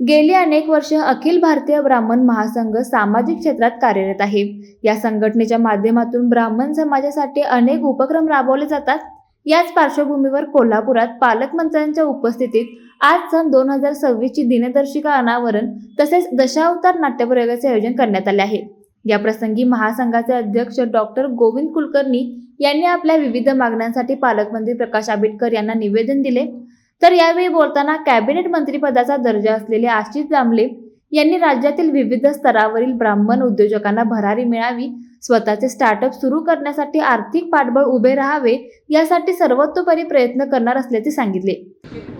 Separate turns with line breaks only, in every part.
गेली अनेक वर्ष अखिल भारतीय ब्राह्मण महासंघ सामाजिक क्षेत्रात कार्यरत आहे. या संघटनेच्या माध्यमातून ब्राह्मण समाजासाठी अनेक उपक्रम राबवले जातात. याच पार्श्वभूमीवर कोल्हापुरात पालकमंत्र्यांच्या उपस्थितीत आज सन दोन हजार सव्वीसची दिनदर्शिका अनावरण तसेच दशावतार नाट्यप्रयोगाचे आयोजन करण्यात आले आहे. या प्रसंगी महासंघाचे अध्यक्ष डॉक्टर गोविंद कुलकर्णी यांनी आपल्या विविध मागण्यांसाठी पालकमंत्री प्रकाश आंबेडकर यांना निवेदन दिले. तर यावेळी बोलताना कॅबिनेट मंत्रीपदाचा दर्जा असलेले आशिष दामले यांनी राज्यातील विविध स्तरावरील ब्राह्मण उद्योजकांना भरारी मिळावी स्वतःचे स्टार्टअप सुरू करण्यासाठी आर्थिक पाठबळ उभे राहावे यासाठी सर्वतोपरी प्रयत्न करणार असल्याचे सांगितले.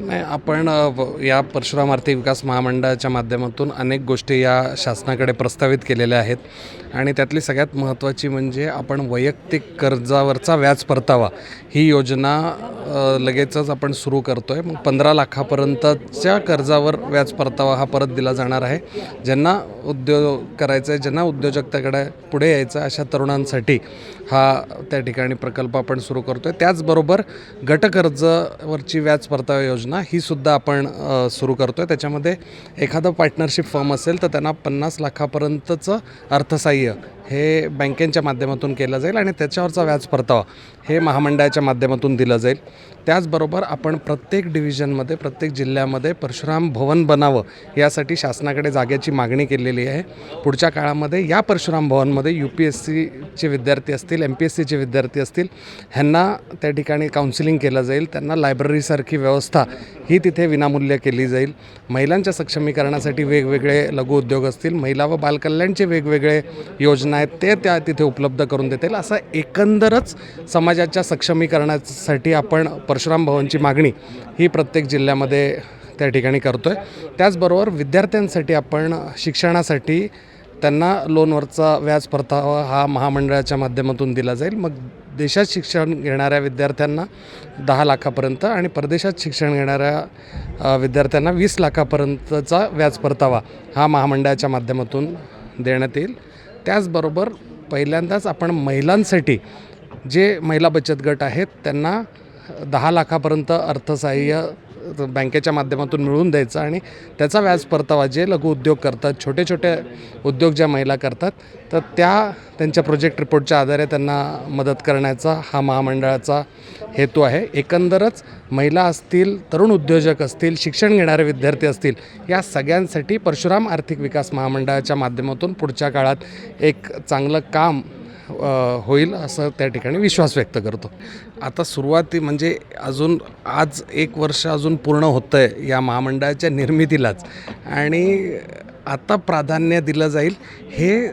नाही आपण व- या परशुराम आर्थिक विकास महामंडळाच्या माध्यमातून अनेक गोष्टी या शासनाकडे प्रस्तावित केलेल्या आहेत. आणि त्यातली सगळ्यात महत्त्वाची म्हणजे आपण वैयक्तिक कर्जावरचा व्याज परतावा ही योजना लगेचच आपण सुरू करतो आहे मग पंधरा लाखापर्यंतच्या कर्जावर व्याज परतावा हा परत दिला जाणार आहे. ज्यांना उद्योग करायचा आहे ज्यांना उद्योजकतेकडे पुढे यायचं आहे, अशा तरुणांसाठी हा त्या ठिकाणी प्रकल्प आपण सुरू करतो आहे त्याचबरोबर गटकर्जवरची व्याज परतावा योजना ही सुद्धा आपण सुरू करतो आहे त्याच्यामध्ये एखादं पार्टनरशिप फर्म असेल तर त्यांना पन्नास लाखापर्यंतचं अर्थसहाय्य हे बँकेच्या माध्यमातून केलं जाईल आणि त्याच्यावरचा व्याज परतावा हे महामंडळाच्या माध्यमातून दिलं जाईल. त्याचबरोबर आपण प्रत्येक डिव्हिजनमध्ये प्रत्येक जिल्ह्यामध्ये परशुराम भवन बनावं यासाठी शासनाकडे जागेची मागणी केलेली आहे. पुढच्या काळामध्ये या परशुराम भवनमध्ये यू पी एस सीचे विद्यार्थी असतील एम पी एस सीचे विद्यार्थी असतील ह्यांना त्या ठिकाणी काउन्सिलिंग केलं जाईल. त्यांना लायब्ररीसारखी व्यवस्था ही तिथे विनामूल्य केली जाईल. महिलांच्या सक्षमीकरणासाठी वेगवेगळे लघुउद्योग असतील महिला व बालकल्याणचे वेगवेगळे योजना आहेत ते त्या तिथे उपलब्ध करून देतील. असं एकंदरच समाजाच्या सक्षमीकरणासाठी आपण परशुराम भवनची मागणी ही प्रत्येक जिल्ह्यामध्ये त्या ठिकाणी करतो आहे त्याचबरोबर विद्यार्थ्यांसाठी आपण शिक्षणासाठी त्यांना लोनवरचा व्याज परतावा हा महामंडळाच्या माध्यमातून दिला जाईल. मग देशात शिक्षण घेणाऱ्या विद्यार्थ्यांना दहा लाखापर्यंत आणि परदेशात शिक्षण घेणाऱ्या विद्यार्थ्यांना वीस लाखापर्यंतचा व्याज परतावा हा महामंडळाच्या माध्यमातून देण्यात येईल. त्याचबरोबर पहिल्यांदाच आपण महिलांसाठी जे महिला बचत गट आहेत त्यांना दहा लाखापर्यंत अर्थसहाय्य बँकेच्या माध्यमातून मिळवून द्यायचं आणि त्याचा व्याज परतावा जे लघुउद्योग करतात छोटे छोटे उद्योग ज्या महिला करतात तर त्या त्यांच्या प्रोजेक्ट रिपोर्टच्या आधारे त्यांना मदत करण्याचा हा महामंडळाचा हेतू आहे. एकंदरच महिला असतील तरुण उद्योजक असतील शिक्षण घेणारे विद्यार्थी असतील या सगळ्यांसाठी परशुराम आर्थिक विकास महामंडळाच्या माध्यमातून पुढच्या काळात एक चांगलं काम होईल असं त्या ठिकाणी विश्वास व्यक्त करतो. आता सुरुवाती म्हणजे अजून आज एक वर्ष अजून पूर्ण होतं आहे या महामंडळाच्या निर्मितीलाच. आणि आता प्राधान्य दिलं जाईल. हे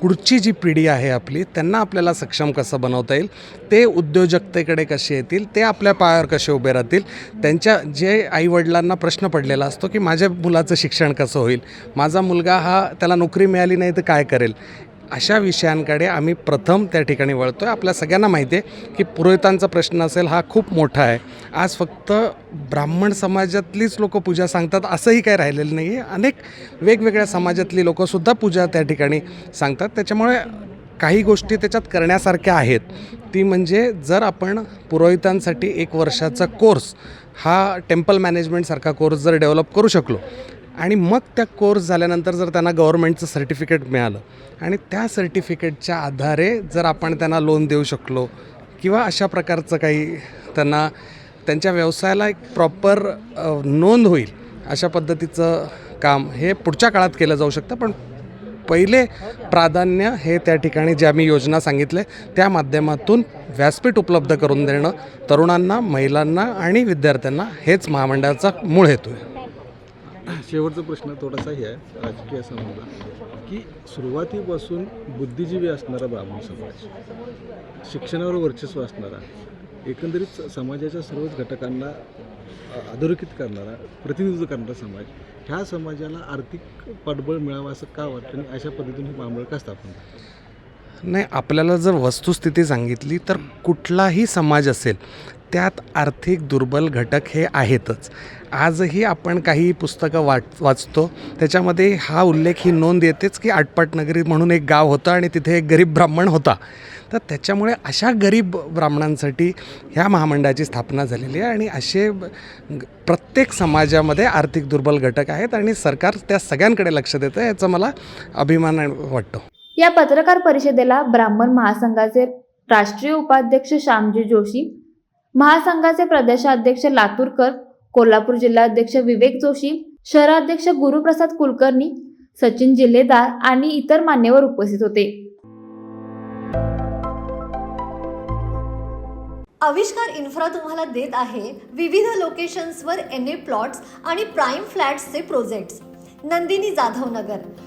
पुढची जी पिढी आहे आपली त्यांना आपल्याला सक्षम कसं बनवता येईल ते उद्योजकतेकडे कसे येतील ते आपल्या पायावर कसे उभे राहतील त्यांच्या जे आईवडिलांना प्रश्न पडलेला असतो की माझ्या मुलाचं शिक्षण कसं होईल? माझा मुलगा हा त्याला नोकरी मिळाली नाही तर काय करेल? अशा विषयांकडे आम्ही प्रथम त्या ठिकाणी वळतो आहे आपल्या सगळ्यांना माहिती आहे की पुरोहितांचा प्रश्न असेल हा खूप मोठा आहे. आज फक्त ब्राह्मण समाजातलीच लोक पूजा सांगतात असंही काही राहिलेलं नाही आहे अनेक वेगवेगळ्या समाजातली लोकंसुद्धा पूजा त्या ठिकाणी सांगतात. त्याच्यामुळे काही गोष्टी त्याच्यात करण्यासारख्या आहेत. ती म्हणजे जर आपण पुरोहितांसाठी एक वर्षाचा कोर्स हा टेम्पल मॅनेजमेंटसारखा कोर्स जर डेव्हलप करू शकलो आणि मग त्या कोर्स झाल्यानंतर जर त्यांना गव्हर्मेंटचं सर्टिफिकेट मिळालं आणि त्या सर्टिफिकेटच्या आधारे जर आपण त्यांना लोन देऊ शकलो किंवा अशा प्रकारचं काही त्यांना त्यांच्या व्यवसायाला एक प्रॉपर नोंद होईल अशा पद्धतीचं काम हे पुढच्या काळात केलं जाऊ शकतं. पण पहिले प्राधान्य हे त्या ठिकाणी ज्या मी योजना सांगितले त्या माध्यमातून व्यासपीठ उपलब्ध करून देणं तरुणांना महिलांना आणि विद्यार्थ्यांना हेच महामंडळाचा मूळ हेतू आहे.
शेवटचा प्रश्न थोडासा हे आहे राजकीय संबंध. की सुरुवातीपासून बुद्धिजीवी असणारा ब्राह्मण समाज शिक्षणावर वर्चस्व असणारा एकंदरीत समाजाच्या सर्वच घटकांना अधोरेखित करणारा प्रतिनिधित्व करणारा समाज ह्या समाजाला आर्थिक पाठबळ मिळावं असं का वाटतं आणि अशा पद्धतीने हे महामंडळ का स्थापन
नाही आपल्याला जर वस्तुस्थिती सांगितली तर कुठलाही समाज असेल त्यात आर्थिक दुर्बल घटक हे आहेतच. आजही आपण काही पुस्तकं वाट वाचतो. त्याच्यामध्ये हा उल्लेख ही नोंद येतेच की आटपाट नगरी म्हणून एक गाव होतं आणि तिथे एक गरीब ब्राह्मण होता. तर त्याच्यामुळे अशा गरीब ब्राह्मणांसाठी ह्या महामंडळाची स्थापना झालेली आहे आणि असे प्रत्येक समाजामध्ये आर्थिक दुर्बल घटक आहेत आणि सरकार त्या सगळ्यांकडे लक्ष देतं याचा मला अभिमान वाटतो.
या पत्रकार परिषदेला ब्राह्मण महासंघाचे राष्ट्रीय उपाध्यक्ष श्यामजी जोशी महासंघाचे प्रदेशाध्यक्ष लातूरकर कोल्हापूर जिल्हाध्यक्ष विवेक जोशी शहराध्यक्ष गुरुप्रसाद कुलकर्णी सचिन जिल्हेदार आणि इतर मान्यवर उपस्थित होते.
आविष्कार इन्फ्रा तुम्हाला देत आहे विविध लोकेशन्सवर एन ए प्लॉट्स आणि प्राईम फ्लॅट्सचे प्रोजेक्ट्स. नंदिनी जाधव नगर